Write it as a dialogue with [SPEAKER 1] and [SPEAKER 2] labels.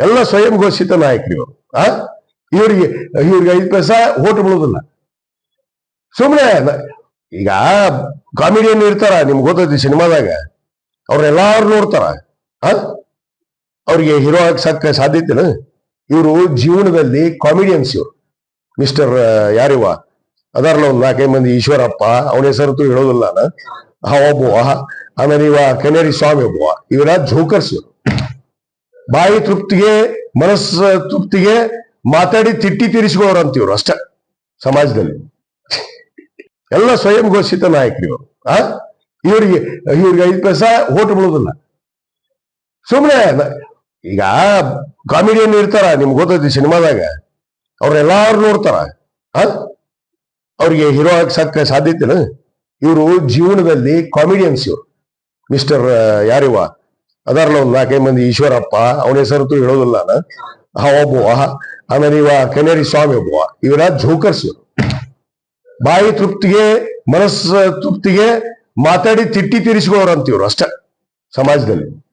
[SPEAKER 1] ಎಲ್ಲ ಸ್ವಯಂ ಘೋಷಿತ ನಾಯಕರು. ಇವರು ಆ? ಇವರಿಗೆ, ಇವ್ರಿಗೆ ಐದು ಪೈಸಾ ಓಟ್ ಬಿಡೋದಿಲ್ಲ ಸುಮ್ಮನೆ ಈಗ ಕಾಮಿಡಿಯನ್ ಇರ್ತಾರ, ನಿಮ್ಗೆ ಗೊತ್ತೈತಿ ಸಿನಿಮಾದಾಗ. ಅವ್ರೆಲ್ಲಾರು ನೋಡ್ತಾರ. ಆ? ಅವ್ರಿಗೆ ಹೀರೋ ಸಕ್ಕ ಸಾಧ್ಯತೆನ? ಇವರು ಜೀವನದಲ್ಲಿ ಕಾಮಿಡಿಯನ್ಸ್ ಇವರು. ಮಿಸ್ಟರ್ ಯಾರಿವ ಅದಾರಲ್ಲ ಒಂದು ನಾಲ್ಕೈದು ಮಂದಿ ಈಶ್ವರಪ್ಪ, ಅವನ ಹೆಸರು ಹೇಳೋದಿಲ್ಲ ಒಬ್ಬವ ಆಮೇಲೆ ಇವ ಕೆನೇರಿ ಸ್ವಾಮಿ ಒಬ್ಬವ ಇವರ ಜೋಕರ್ಸ್ ಇವರು. ಬಾಯಿ ತೃಪ್ತಿಗೆ, ಮನಸ್ಸು ತೃಪ್ತಿಗೆ ಮಾತಾಡಿ ತಿಟ್ಟಿ ತೀರಿಸಿಕೊಳ್ಳೋರು ಅಂತೀವ್ರು ಅಷ್ಟ ಸಮಾಜದಲ್ಲಿ. ಎಲ್ಲ ಸ್ವಯಂ ಘೋಷಿತ ನಾಯಕರು ಇವರು. ಆ? ಇವರಿಗೆ, ಇವ್ರಿಗೆ ಐದು ಪೈಸಾ ಓಟ್ ಬಿಡೋದಿಲ್ಲ ಸುಮ್ಮನೆ ಈಗ ಕಾಮಿಡಿಯನ್ ಇರ್ತಾರ, ನಿಮ್ಗೆ ಗೊತ್ತೈತಿ ಸಿನಿಮಾದಾಗ. ಅವ್ರೆಲ್ಲಾರು ನೋಡ್ತಾರ. ಆ? ಅವ್ರಿಗೆ ಹೀರೋ ಸಕ್ಕ ಸಾಧ್ಯತೆನ? ಇವರು ಜೀವನದಲ್ಲಿ ಕಾಮಿಡಿಯನ್ಸ್ ಇವರು. ಮಿಸ್ಟರ್ ಯಾರಿವ? ಅದಾರಲ್ಲ ಒಂದು ನಾಲ್ಕೈದು ಮಂದಿ ಈಶ್ವರಪ್ಪ, ಅವನ ಹೆಸರು ಹೇಳೋದಿಲ್ಲ ನಾನು. ಆ ಆಮೇಲೆ ಇವ ಕೆನೇರಿ ಸ್ವಾಮಿ ಒಬ್ಬವ ಇವರ ಜೋಕರ್ಸ್ ಬಾಯಿ ತೃಪ್ತಿಗೆ, ಮನಸ್ಸು ತೃಪ್ತಿಗೆ ಮಾತಾಡಿ ತಿಟ್ಟಿ ತೀರಿಸಿಕೊಳ್ಳೋರು ಅಂತ ಇವ್ರು ಅಷ್ಟೇ ಸಮಾಜದಲ್ಲಿ.